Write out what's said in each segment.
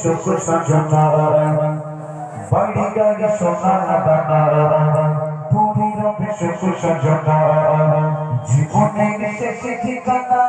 সুখ সজনা বাড়ি গাড়ি সোনা দানা পুরী রবে সুখ সজনা জীবনের শেষে ঠিকানা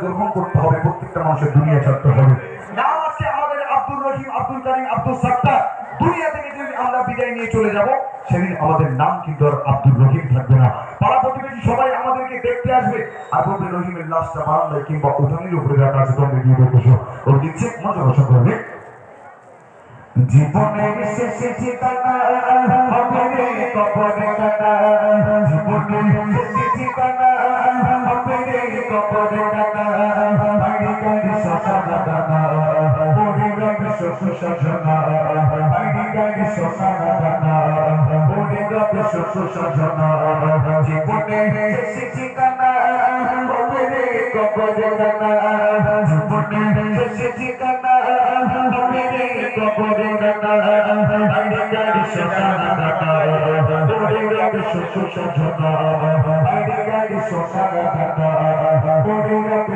গ্রহণ করতে হবে প্রত্যেকটা মানুষের দুনিয়া ছাড়তে হবে নাম আছে আমাদের আব্দুর রহিম, আব্দুল কারিম, আব্দুল সাত্তার। দুনিয়া থেকে বিদায় নিয়ে চলে যাব। সেদিন আমাদের নাম কিন্তু আর আব্দুল রহিম থাকবে না। পাড়া প্রতিবেশী সবাই আমাদেরকে দেখতে আসবে। আর বলবে রহিমের লাশটা বারান্দায় কিংবা উঠানের উপরে রাখা আছে, তোমরা গিয়ে দেখেছ ওর দিচ্ছে, মজা বসা করবে। জীবনের শেষে ঠিকানা হবে রে কবরে কাটা। জীবনের শেষে ঠিকানা হবে রে কবরে কাটা। বাড়ি গাড়ি দানা পড়ে যাবে শ্বশুর শাসনা গাড়ি শেষে ঠিকানা হবে কবরে কাটা জীবনের ঠিকানা হবে কবরে কাটা বাড়ি গাড়ি শ্বশুর শাসনা বাড়ি গাড়ি ঠিকানা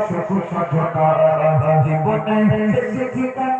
শেষে ঠিকানা জীবনের শেষে ঠিকানা কবর কাটা বাড়ি গাড়ি শ্মশান দানা পড়ে যাবে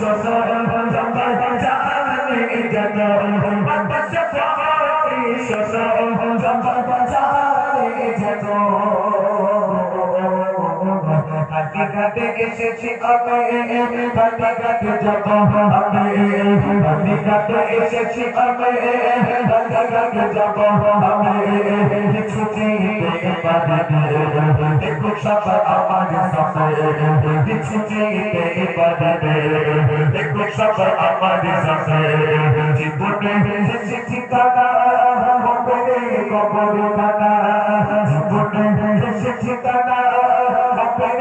ঠিকানা কাটে এসেছি আমি কাটে কাটে যাব। আমি কাটে কাটে এসেছি আমি কাটে কাটে যাব। আমি ছুটি পারে দেখো সব আমার সাথে ছুটি পারে দেখো সব আমার কাটা জীবনে এসেছি ঠিকানা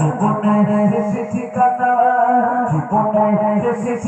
জীবনে গাদা জীবনে শেষ